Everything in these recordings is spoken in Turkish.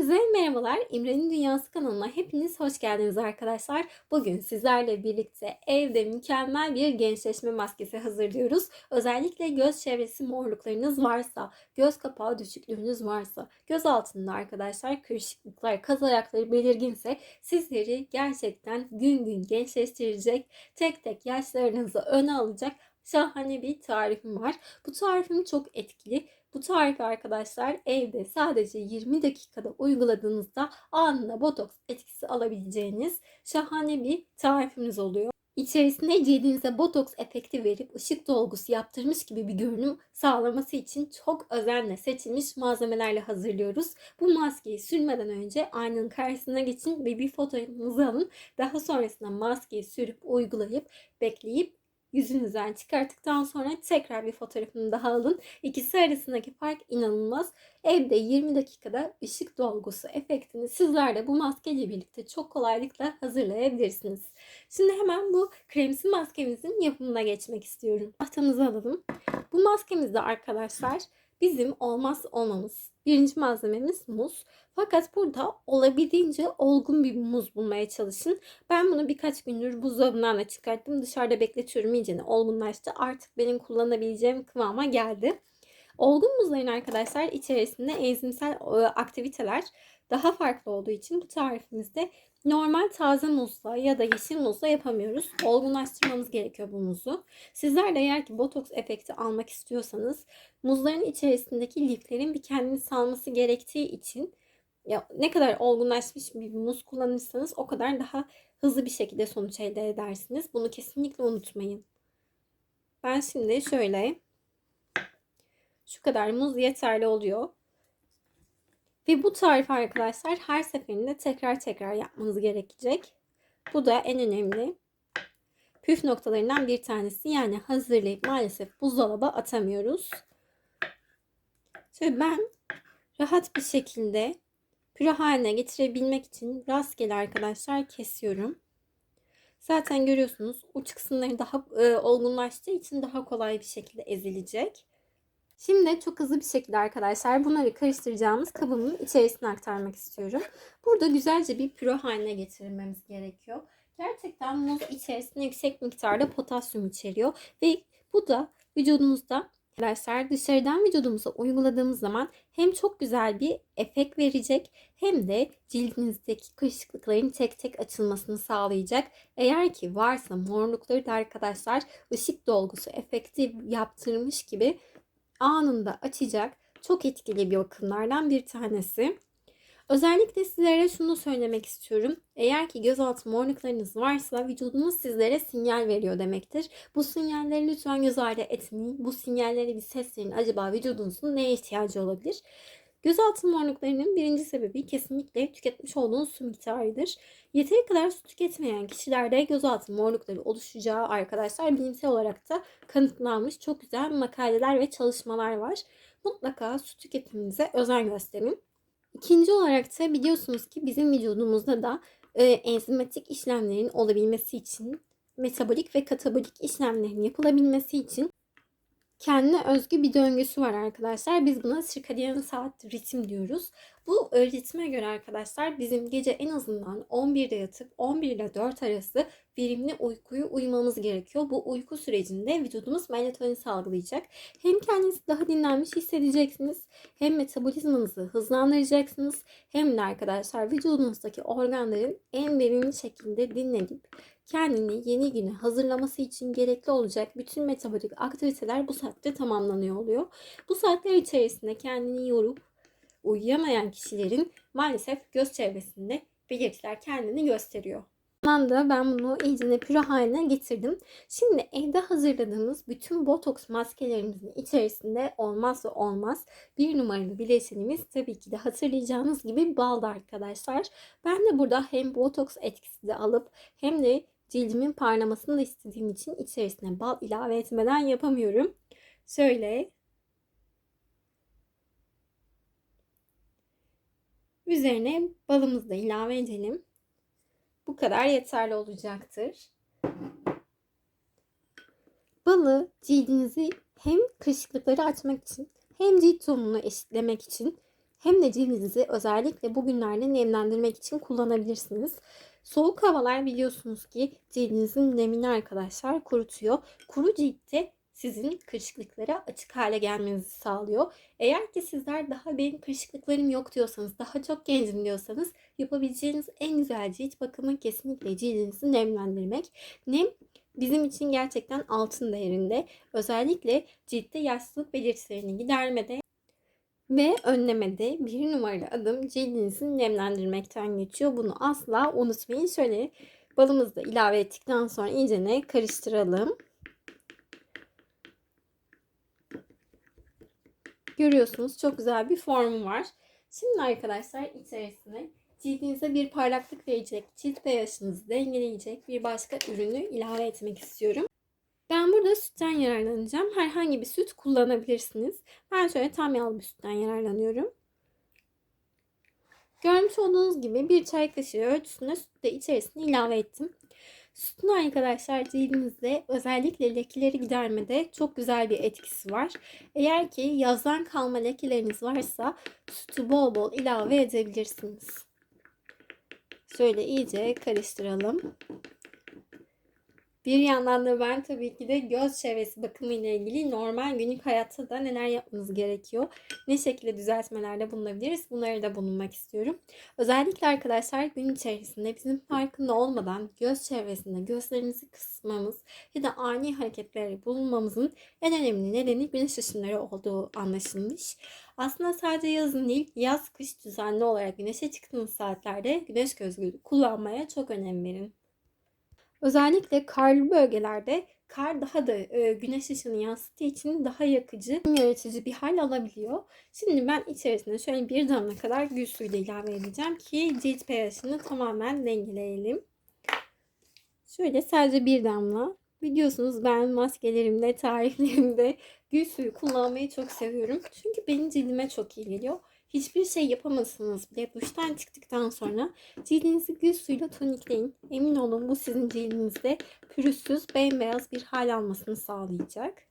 Hepinize merhabalar. İmre'nin Dünyası kanalına hepiniz hoş geldiniz arkadaşlar. Bugün sizlerle birlikte evde mükemmel bir gençleşme maskesi hazırlıyoruz. Özellikle göz çevresi morluklarınız varsa, göz kapağı düşüklüğünüz varsa, göz altında arkadaşlar kırışıklıklar, kaz ayakları belirginse sizleri gerçekten gün gün gençleştirecek, tek tek yaşlarınızı öne alacak şahane bir tarifim var. Bu tarifim çok etkili. Bu tarifi arkadaşlar evde sadece 20 dakikada uyguladığınızda anında botoks etkisi alabileceğiniz şahane bir tarifimiz oluyor. İçerisine cildinize botoks efekti verip ışık dolgusu yaptırmış gibi bir görünüm sağlaması için çok özenle seçilmiş malzemelerle hazırlıyoruz. Bu maskeyi sürmeden önce aynanın karşısına geçin ve bir fotoğrafınızı alın. Daha sonrasında maskeyi sürüp uygulayıp bekleyip yüzünüzden çıkarttıktan sonra tekrar bir fotoğrafını daha alın. İkisi arasındaki fark inanılmaz. Evde 20 dakikada ışık dolgusu efektini sizler de bu maskeyle birlikte çok kolaylıkla hazırlayabilirsiniz. Şimdi hemen bu kremsi maskemizin yapımına geçmek istiyorum. Tahtamızı alalım. Bu maskemizde arkadaşlar bizim olmaz olmamız. Birinci malzememiz muz. Fakat burada olabildiğince olgun bir muz bulmaya çalışın. Ben bunu birkaç gündür buzdolabından da çıkarttım. Dışarıda bekletiyorum iyicene olgunlaştı. Artık benim kullanabileceğim kıvama geldi. Olgun muzların arkadaşlar içerisinde enzimsel e, aktiviteler daha farklı olduğu için bu tarifimizde normal taze muzla ya da yeşil muzla yapamıyoruz. Olgunlaştırmamız gerekiyor bu muzu. Sizler de eğer ki botoks efekti almak istiyorsanız muzların içerisindeki liflerin bir kendini salması gerektiği için ya ne kadar olgunlaşmış bir muz kullanırsanız o kadar daha hızlı bir şekilde sonuç elde edersiniz. Bunu kesinlikle unutmayın. Ben şimdi şöyle şu kadar muz yeterli oluyor. Ve bu tarif arkadaşlar her seferinde tekrar tekrar yapmanız gerekecek. Bu da en önemli püf noktalarından bir tanesi. Yani hazırlayıp maalesef buzdolaba atamıyoruz. Şöyle ben rahat bir şekilde püre haline getirebilmek için rastgele arkadaşlar kesiyorum. Zaten görüyorsunuz uç kısımları daha e, olgunlaştığı için daha kolay bir şekilde ezilecek. Şimdi çok hızlı bir şekilde arkadaşlar bunları karıştıracağımız kabımın içerisine aktarmak istiyorum. Burada güzelce bir püre haline getirmemiz gerekiyor. Gerçekten muz içerisinde yüksek miktarda potasyum içeriyor ve bu da vücudumuzda arkadaşlar dışarıdan vücudumuza uyguladığımız zaman hem çok güzel bir efekt verecek hem de cildinizdeki kırışıklıkların tek tek açılmasını sağlayacak. Eğer ki varsa morlukları da arkadaşlar ışık dolgusu efekti yaptırmış gibi anında açacak çok etkili bir bakımlardan bir tanesi. Özellikle sizlere şunu söylemek istiyorum. Eğer ki gözaltı morluklarınız varsa vücudunuz sizlere sinyal veriyor demektir. Bu sinyalleri lütfen göz ardı etmeyin. Bu sinyalleri bir ses. Acaba vücudunuzun neye ihtiyacı olabilir? Gözaltı morluklarının birinci sebebi kesinlikle tüketmiş olduğunuz su miktarıdır. Yeteri kadar su tüketmeyen kişilerde gözaltı morlukları oluşacağı arkadaşlar bilimsel olarak da kanıtlanmış çok güzel makaleler ve çalışmalar var. Mutlaka su tüketiminize özen gösterin. İkinci olarak da biliyorsunuz ki bizim vücudumuzda da e, enzimatik işlemlerin olabilmesi için metabolik ve katabolik işlemlerin yapılabilmesi için kendine özgü bir döngüsü var arkadaşlar. Biz buna sirkadiyen saat ritim diyoruz. Bu ritme göre arkadaşlar bizim gece en azından 11'de yatıp 11 ile 4 arası verimli uykuyu uyumamız gerekiyor. Bu uyku sürecinde vücudumuz melatonin salgılayacak. Hem kendinizi daha dinlenmiş hissedeceksiniz. Hem metabolizmanızı hızlandıracaksınız. Hem de arkadaşlar vücudunuzdaki organların en verimli şekilde dinlenip kendini yeni güne hazırlaması için gerekli olacak bütün metabolik aktiviteler bu saatte tamamlanıyor oluyor. Bu saatler içerisinde kendini yorup uyuyamayan kişilerin maalesef göz çevresinde belirtiler kendini gösteriyor. da ben bunu iyice püre haline getirdim. Şimdi evde hazırladığımız bütün botoks maskelerimizin içerisinde olmazsa olmaz bir numaralı bileşenimiz tabii ki de hatırlayacağınız gibi balda arkadaşlar. Ben de burada hem botoks etkisi de alıp hem de cildimin parlamasını da istediğim için içerisine bal ilave etmeden yapamıyorum. Şöyle Üzerine balımızı da ilave edelim. Bu kadar yeterli olacaktır. Balı cildinizi hem kırışıklıkları açmak için hem cilt tonunu eşitlemek için hem de cildinizi özellikle bugünlerde nemlendirmek için kullanabilirsiniz. Soğuk havalar biliyorsunuz ki cildinizin nemini arkadaşlar kurutuyor. Kuru ciltte sizin kırışıklıklara açık hale gelmenizi sağlıyor. Eğer ki sizler daha benim kırışıklıklarım yok diyorsanız, daha çok gencim diyorsanız yapabileceğiniz en güzel cilt bakımı kesinlikle cildinizi nemlendirmek. Nem bizim için gerçekten altın değerinde. Özellikle ciltte yaşlılık belirtilerini gidermede ve önlemede bir numaralı adım cildinizi nemlendirmekten geçiyor. Bunu asla unutmayın. Şöyle balımızı da ilave ettikten sonra iyicene karıştıralım. Görüyorsunuz çok güzel bir formu var. Şimdi arkadaşlar içerisine cildinize bir parlaklık verecek, cilt pH'ınızı dengeleyecek bir başka ürünü ilave etmek istiyorum. Ben burada sütten yararlanacağım. Herhangi bir süt kullanabilirsiniz. Ben şöyle tam yağlı bir sütten yararlanıyorum. Görmüş olduğunuz gibi bir çay kaşığı ölçüsünde süt de içerisine ilave ettim. Sütün arkadaşlar cildinizde özellikle lekeleri gidermede çok güzel bir etkisi var. Eğer ki yazdan kalma lekeleriniz varsa sütü bol bol ilave edebilirsiniz. Şöyle iyice karıştıralım. Bir yandan da ben tabii ki de göz çevresi bakımı ile ilgili normal günlük hayatta da neler yapmanız gerekiyor. Ne şekilde düzeltmelerde bulunabiliriz bunları da bulunmak istiyorum. Özellikle arkadaşlar gün içerisinde bizim farkında olmadan göz çevresinde gözlerimizi kısmamız ya da ani hareketleri bulunmamızın en önemli nedeni güneş ışınları olduğu anlaşılmış. Aslında sadece yazın değil, yaz kış düzenli olarak güneşe çıktığınız saatlerde güneş gözlüğü kullanmaya çok önem verin. Özellikle karlı bölgelerde kar daha da e, güneş ışığını yansıttığı için daha yakıcı, yaratıcı bir hal alabiliyor. Şimdi ben içerisine şöyle bir damla kadar gül suyu da ilave edeceğim ki cilt pH'ini tamamen dengeleyelim. Şöyle sadece bir damla. Biliyorsunuz ben maskelerimde, tariflerimde gül suyu kullanmayı çok seviyorum. Çünkü benim cildime çok iyi geliyor hiçbir şey yapamazsınız bile duştan çıktıktan sonra cildinizi gül suyla tonikleyin. Emin olun bu sizin cildinizde pürüzsüz, bembeyaz bir hal almasını sağlayacak.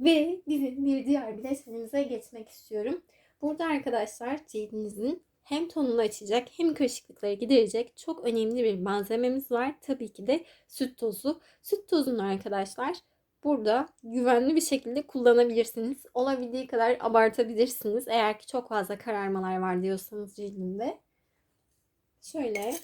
Ve bizim bir diğer bileşenimize geçmek istiyorum. Burada arkadaşlar cildinizin hem tonunu açacak hem kırışıklıkları giderecek çok önemli bir malzememiz var. Tabii ki de süt tozu. Süt tozunu arkadaşlar burada güvenli bir şekilde kullanabilirsiniz. Olabildiği kadar abartabilirsiniz. Eğer ki çok fazla kararmalar var diyorsanız cildinde. Şöyle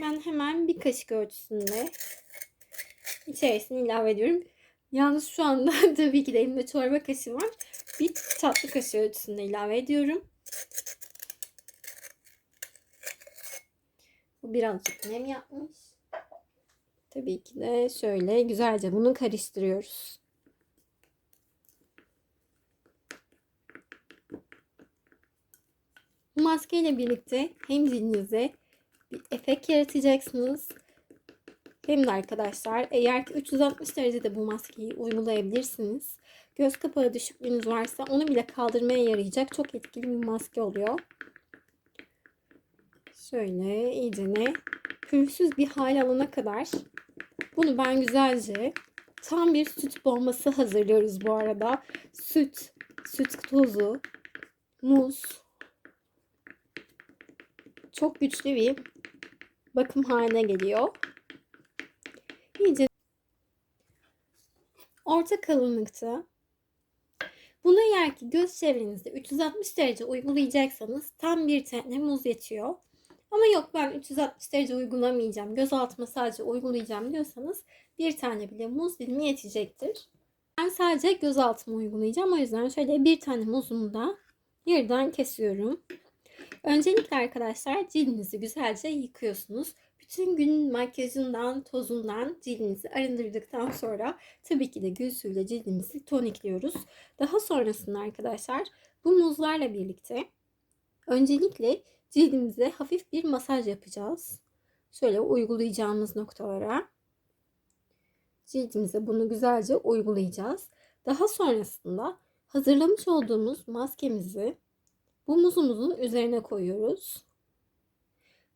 Ben hemen bir kaşık ölçüsünde içerisine ilave ediyorum. Yalnız şu anda tabii ki de elimde çorba kaşığı var. Bir tatlı kaşığı ölçüsünde ilave ediyorum. Birazcık nem yapmış. Tabii ki de şöyle güzelce bunu karıştırıyoruz. Bu maskeyle birlikte hem cildinize bir efekt yaratacaksınız. Hem de arkadaşlar eğer ki 360 derecede bu maskeyi uygulayabilirsiniz. Göz kapağı düşüklüğünüz varsa onu bile kaldırmaya yarayacak çok etkili bir maske oluyor. Şöyle iyicene pürüzsüz bir hal alana kadar bunu ben güzelce tam bir süt bombası hazırlıyoruz bu arada. Süt, süt tozu, muz. Çok güçlü bir bakım haline geliyor. İyice orta kalınlıkta bunu eğer ki göz çevrenizde 360 derece uygulayacaksanız tam bir tane muz yetiyor. Ama yok ben 360 derece uygulamayacağım. Göz altıma sadece uygulayacağım diyorsanız bir tane bile muz dilimi yetecektir. Ben sadece göz altıma uygulayacağım. O yüzden şöyle bir tane muzumu da yerden kesiyorum. Öncelikle arkadaşlar cildinizi güzelce yıkıyorsunuz. Bütün gün makyajından, tozundan cildinizi arındırdıktan sonra tabii ki de gül suyuyla cildimizi tonikliyoruz. Daha sonrasında arkadaşlar bu muzlarla birlikte öncelikle cildimize hafif bir masaj yapacağız. Şöyle uygulayacağımız noktalara cildimize bunu güzelce uygulayacağız. Daha sonrasında hazırlamış olduğumuz maskemizi bu muzumuzun üzerine koyuyoruz.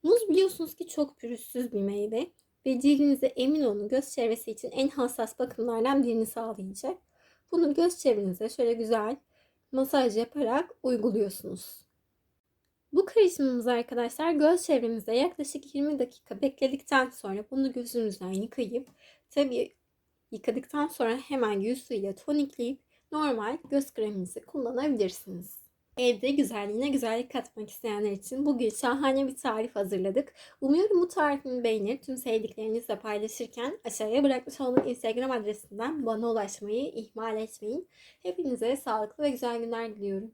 Muz biliyorsunuz ki çok pürüzsüz bir meyve. ve cildinize emin olun göz çevresi için en hassas bakımlardan birini sağlayacak. Bunu göz çevrenize şöyle güzel masaj yaparak uyguluyorsunuz. Bu karışımımızı arkadaşlar göz çevremizde yaklaşık 20 dakika bekledikten sonra bunu gözünüzden yıkayıp tabii yıkadıktan sonra hemen yüz suyuyla tonikleyip normal göz kreminizi kullanabilirsiniz. Evde güzelliğine güzellik katmak isteyenler için bugün şahane bir tarif hazırladık. Umuyorum bu tarifimi beğenir. Tüm sevdiklerinizle paylaşırken aşağıya bırakmış olduğum Instagram adresinden bana ulaşmayı ihmal etmeyin. Hepinize sağlıklı ve güzel günler diliyorum.